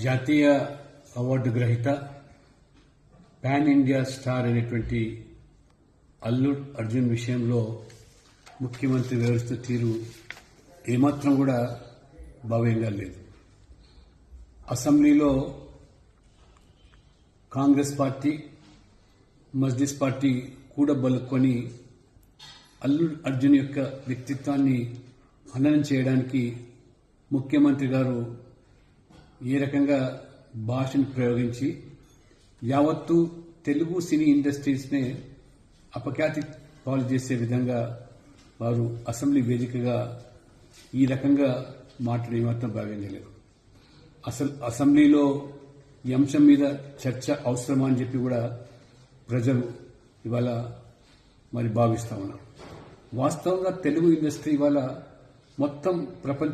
జాతీయ అవార్డు గ్రహీత pan India star అయినటువంటి అల్లు అర్జున్ విషయంలో ముఖ్యమంత్రి వ్యవహరిస్తున్న తీరు ఏమాత్రం కూడా భావ్యంగా లేదు. అసెంబ్లీలో కాంగ్రెస్ పార్టీ మజ్లిస్ పార్టీ కూడా బలుక్కొని అల్లు అర్జున్ యొక్క వ్యక్తిత్వాన్ని హననం చేయడానికి ముఖ్యమంత్రి గారు ఏ రకంగా భాషను ప్రయోగించి యావత్తు తెలుగు సినీ ఇండస్ట్రీస్నే అపఖ్యాతి పాలు చేసే విధంగా వారు అసెంబ్లీ వేదికగా ఈ రకంగా మాట్లాడే మాత్రం భావించలేదు అసలు అసెంబ్లీలో ఈ అంశం మీద చర్చ అవసరమా అని చెప్పి కూడా ప్రజలు ఇవాళ మరి భావిస్తా ఉన్నారు. వాస్తవంగా తెలుగు ఇండస్ట్రీ ఇవాళ మొత్తం ప్రపంచ